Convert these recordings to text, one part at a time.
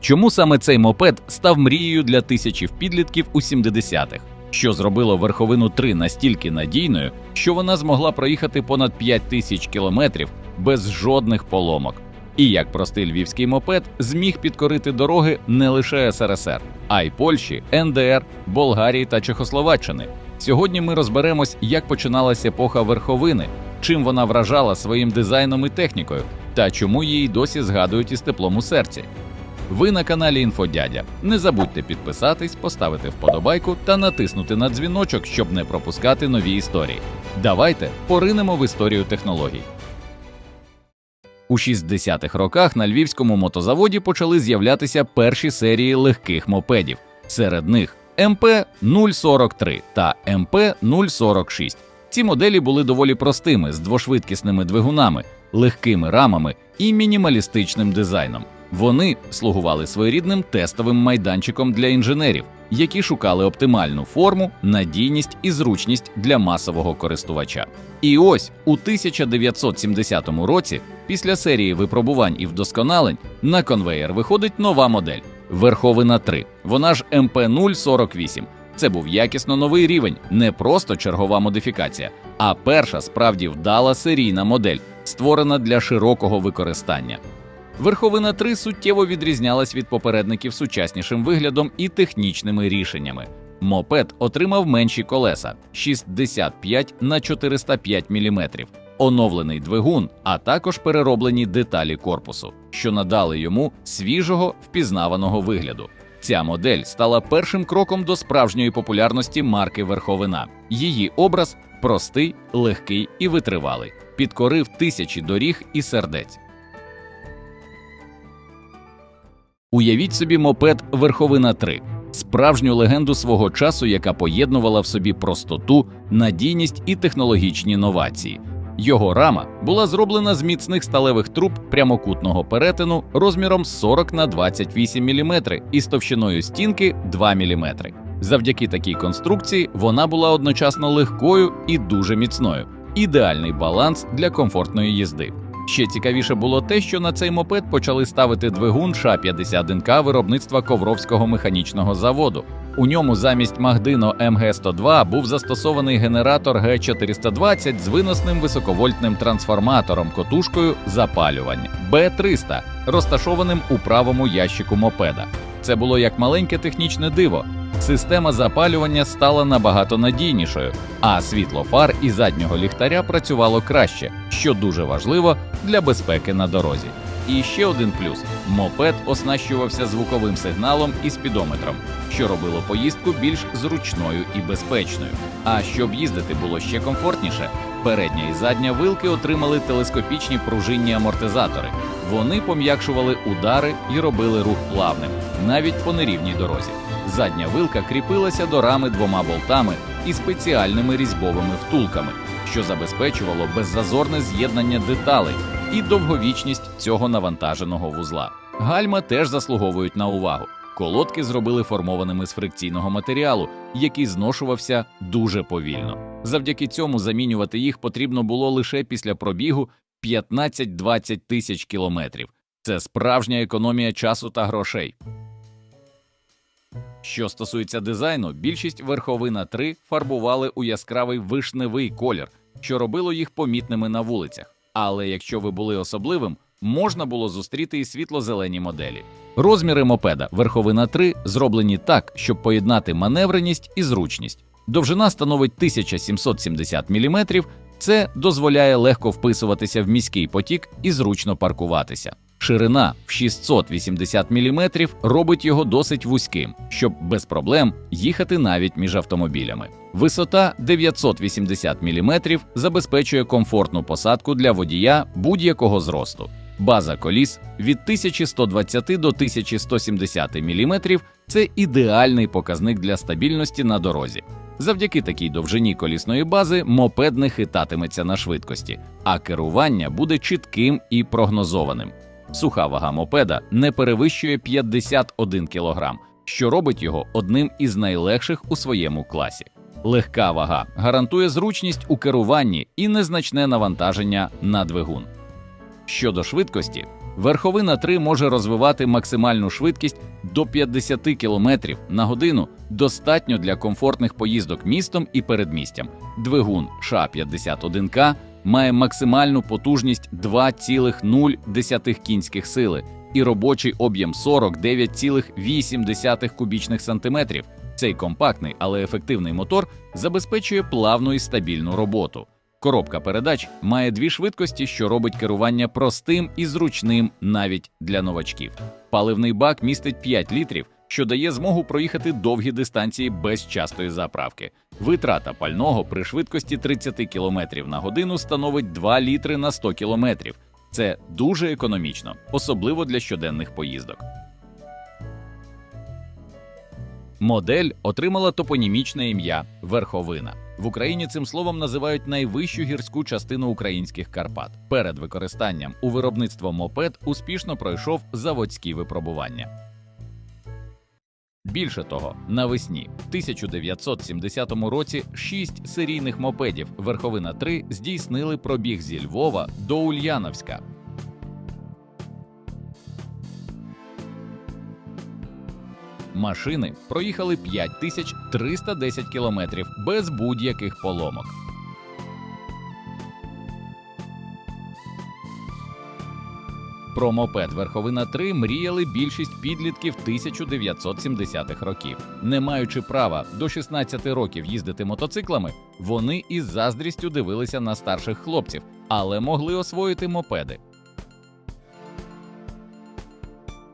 Чому саме цей мопед став мрією для тисячів підлітків у 70-х? Що зробило верховину 3 настільки надійною, що вона змогла проїхати понад 5 тисяч кілометрів без жодних поломок? І як простий львівський мопед зміг підкорити дороги не лише СРСР, а й Польщі, НДР, Болгарії та Чехословаччини. Сьогодні ми розберемось, як починалася епоха верховини, чим вона вражала своїм дизайном і технікою, та чому її досі згадують із теплом у серці. Ви на каналі Інфодядя. Не забудьте підписатись, поставити вподобайку та натиснути на дзвіночок, щоб не пропускати нові історії. Давайте поринемо в історію технологій. У 60-х роках на львівському мотозаводі почали з'являтися перші серії легких мопедів. Серед них МП 043 та МП 046. Ці моделі були доволі простими з двошвидкісними двигунами, легкими рамами і мінімалістичним дизайном. Вони слугували своєрідним тестовим майданчиком для інженерів, які шукали оптимальну форму, надійність і зручність для масового користувача. І ось у 1970 році, після серії випробувань і вдосконалень, на конвеєр виходить нова модель Верховина 3, вона ж МП 048. Це був якісно новий рівень, не просто чергова модифікація, а перша справді вдала серійна модель, створена для широкого використання. Верховина 3 суттєво відрізнялась від попередників сучаснішим виглядом і технічними рішеннями. Мопед отримав менші колеса 65 на 405 мм, оновлений двигун, а також перероблені деталі корпусу, що надали йому свіжого впізнаваного вигляду. Ця модель стала першим кроком до справжньої популярності марки Верховина. Її образ простий, легкий і витривалий, підкорив тисячі доріг і сердець. Уявіть собі мопед Верховина 3 справжню легенду свого часу, яка поєднувала в собі простоту, надійність і технологічні новації. Його рама була зроблена з міцних сталевих труб прямокутного перетину розміром 40 на 28 мм із товщиною стінки 2 мм. Завдяки такій конструкції вона була одночасно легкою і дуже міцною. Ідеальний баланс для комфортної їзди. Ще цікавіше було те, що на цей мопед почали ставити двигун ша-50 НК виробництва Ковровського механічного заводу. У ньому замість Магдино МГ-102 був застосований генератор Г420 з виносним високовольтним трансформатором котушкою запалювання Б300, розташованим у правому ящику мопеда. Це було як маленьке технічне диво. Система запалювання стала набагато надійнішою, а світло фар і заднього ліхтаря працювало краще, що дуже важливо для безпеки на дорозі. І ще один плюс: мопед оснащувався звуковим сигналом і спідометром, що робило поїздку більш зручною і безпечною. А щоб їздити було ще комфортніше, передня і задня вилки отримали телескопічні пружинні амортизатори. Вони пом'якшували удари і робили рух плавним, навіть по нерівній дорозі. Задня вилка кріпилася до рами двома болтами і спеціальними різьбовими втулками, що забезпечувало беззазорне з'єднання деталей і довговічність цього навантаженого вузла. Гальма теж заслуговують на увагу. Колодки зробили формованими з фрикційного матеріалу, який зношувався дуже повільно. Завдяки цьому замінювати їх потрібно було лише після пробігу 15-20 тисяч кілометрів. Це справжня економія часу та грошей. Що стосується дизайну, більшість верховина 3 фарбували у яскравий вишневий колір, що робило їх помітними на вулицях. Але якщо ви були особливим, можна було зустріти і світло-зелені моделі. Розміри мопеда верховина 3 зроблені так, щоб поєднати маневреність і зручність. Довжина становить 1770 мм, це дозволяє легко вписуватися в міський потік і зручно паркуватися. Ширина в 680 мм робить його досить вузьким, щоб без проблем їхати навіть між автомобілями. Висота 980 мм забезпечує комфортну посадку для водія будь-якого зросту. База коліс від 1120 до 1170 мм – це ідеальний показник для стабільності на дорозі. Завдяки такій довжині колісної бази мопед не хитатиметься на швидкості, а керування буде чітким і прогнозованим. Суха вага мопеда не перевищує 51 кг, що робить його одним із найлегших у своєму класі. Легка вага гарантує зручність у керуванні і незначне навантаження на двигун. Щодо швидкості, Верховина 3 може розвивати максимальну швидкість до 50 км на годину, достатньо для комфортних поїздок містом і передмістям. Двигун ША-51К має максимальну потужність 2,0 кінських сили і робочий об'єм 49,8 кубічних сантиметрів. Цей компактний, але ефективний мотор забезпечує плавну і стабільну роботу. Коробка передач має дві швидкості, що робить керування простим і зручним навіть для новачків. Паливний бак містить 5 літрів, що дає змогу проїхати довгі дистанції без частої заправки. Витрата пального при швидкості 30 км на годину становить 2 літри на 100 км. Це дуже економічно, особливо для щоденних поїздок. Модель отримала топонімічне ім'я Верховина. В Україні цим словом називають найвищу гірську частину українських Карпат. Перед використанням у виробництво мопед успішно пройшов заводські випробування. Більше того, навесні в 1970 році шість серійних мопедів Верховина 3 здійснили пробіг зі Львова до Ульяновська. Машини проїхали 5310 кілометрів без будь-яких поломок. Про мопед Верховина 3 мріяли більшість підлітків 1970-х років. Не маючи права до 16 років їздити мотоциклами, вони із заздрістю дивилися на старших хлопців, але могли освоїти мопеди.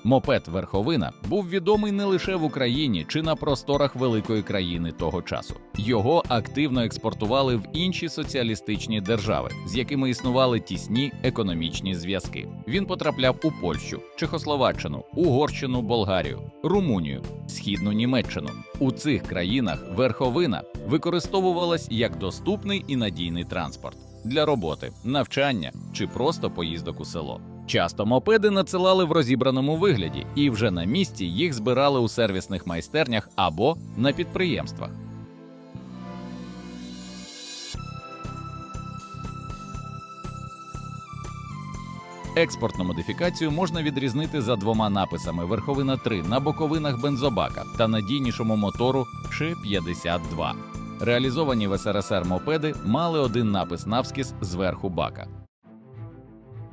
Мопед Верховина був відомий не лише в Україні чи на просторах великої країни того часу. Його активно експортували в інші соціалістичні держави, з якими існували тісні економічні зв'язки. Він потрапляв у Польщу, Чехословаччину, Угорщину, Болгарію, Румунію, Східну Німеччину. У цих країнах верховина використовувалась як доступний і надійний транспорт для роботи, навчання чи просто поїздок у село. Часто мопеди надсилали в розібраному вигляді, і вже на місці їх збирали у сервісних майстернях або на підприємствах. Експортну модифікацію можна відрізнити за двома написами: верховина 3 на боковинах бензобака та надійнішому мотору ши 52 Реалізовані в СРСР мопеди мали один напис навскіз зверху бака.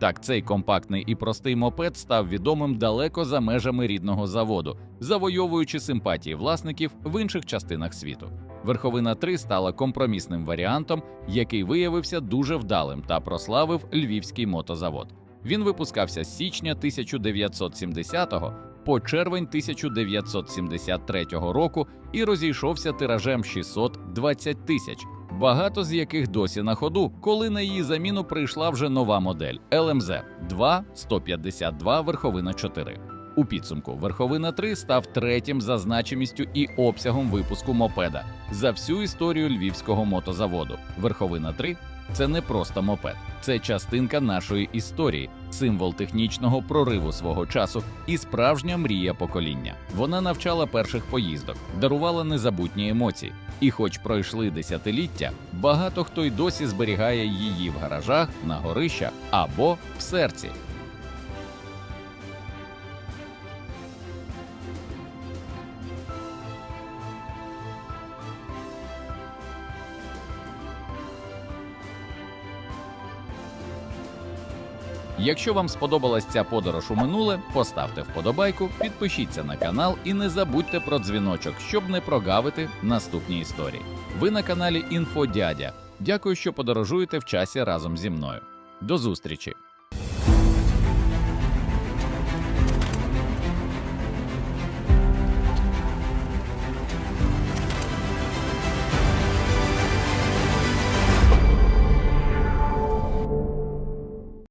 Так, цей компактний і простий мопед став відомим далеко за межами рідного заводу, завойовуючи симпатії власників в інших частинах світу. Верховина 3 стала компромісним варіантом, який виявився дуже вдалим та прославив львівський мотозавод. Він випускався з січня 1970 по червень 1973 року і розійшовся тиражем 620 тисяч багато з яких досі на ходу, коли на її заміну прийшла вже нова модель LMZ 2 152 верховина 4. У підсумку верховина 3 став третім за значимістю і обсягом випуску мопеда за всю історію львівського мотозаводу. Верховина 3 це не просто мопед, це частинка нашої історії, символ технічного прориву свого часу і справжня мрія покоління. Вона навчала перших поїздок, дарувала незабутні емоції. І, хоч пройшли десятиліття, багато хто й досі зберігає її в гаражах, на горищах або в серці. Якщо вам сподобалась ця подорож у минуле, поставте вподобайку, підпишіться на канал і не забудьте про дзвіночок, щоб не прогавити наступні історії. Ви на каналі Інфодядя. Дякую, що подорожуєте в часі разом зі мною. До зустрічі!